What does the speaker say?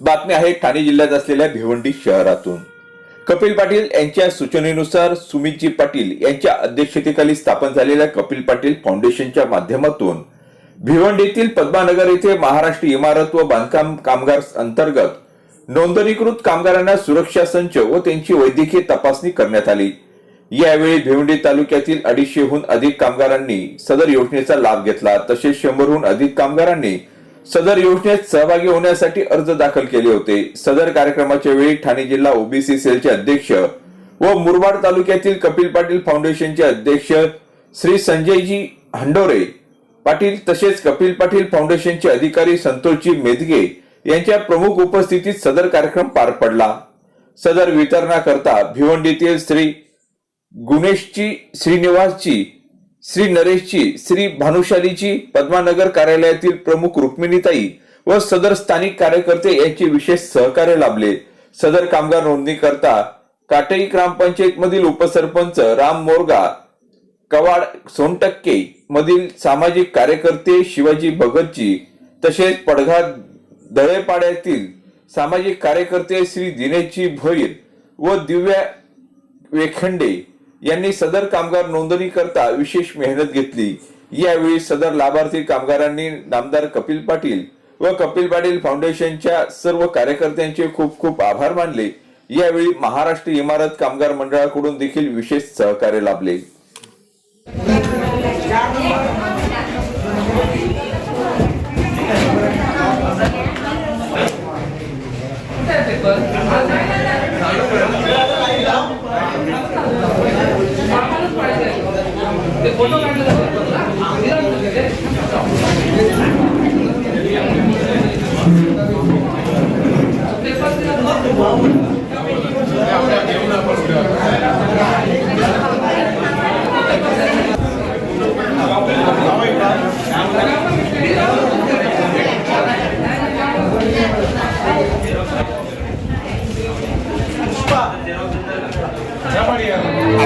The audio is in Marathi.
बातमी आहे ठाणे जिल्ह्यात असलेल्या भिवंडी शहरातून. कपिल पाटील यांच्या सूचनेनुसार सुमितजी पाटील यांच्या अध्यक्षतेखाली स्थापन झालेल्या कपिल पाटील फाउंडेशनच्या माध्यमातून भिवंडीतील पद्मानगर येथे महाराष्ट्र इमारत व बांधकाम कामगार अंतर्गत नोंदणीकृत कामगारांना सुरक्षा संच व त्यांची वैद्यकीय तपासणी करण्यात आली. यावेळी भिवंडी तालुक्यातील अडीचशेहून अधिक कामगारांनी सदर योजनेचा लाभ घेतला. तसेच शंभरहून अधिक कामगारांनी सदर योजनेत सहभागी होण्यासाठी अर्ज दाखल केले होते. सदर कार्यक्रमाच्या वेळी ठाणे जिल्हा ओबीसी सेलचे अध्यक्ष व मुरबाड तालुक्यातील कपिल पाटील फाउंडेशनचे अध्यक्ष श्री संजयजी हंडोरे पाटील तसेच कपिल पाटील फाउंडेशनचे अधिकारी संतोषजी मेदगे यांच्या प्रमुख उपस्थितीत सदर कार्यक्रम पार पडला. सदर वितरणाकरता भिवंडीतील श्री गुणेशजी श्रीनिवासची श्री नरेशची श्री भानुशालीची पद्मानगर कार्यालयातील प्रमुख रुक्मिणीताई व सदर स्थानिक कार्यकर्ते यांचे विशेष सहकार्य लाभले. सदर कामगार नोंदणी करता काटई ग्रामपंचायत मधील उपसरपंच राम मोरगा कवाड सोनटक्के मधील सामाजिक कार्यकर्ते शिवाजी भगतजी तसेच पडघा दळेपाड्यातील सामाजिक कार्यकर्ते श्री दिनेशजी भोईर व दिव्या वेखंडे यांनी सदर कामगार नोंदणी करता विशेष मेहनत घेतली. यावेळी सदर लाभार्थी कामगारांनी नामदार कपिल पाटील व कपिल पाटील फाउंडेशनच्या सर्व कार्यकर्त्यांचे खूप खूप आभार मानले. यावेळी महाराष्ट्र इमारत कामगार मंडळाकडून देखील विशेष सहकार्य लाभले. Thank you.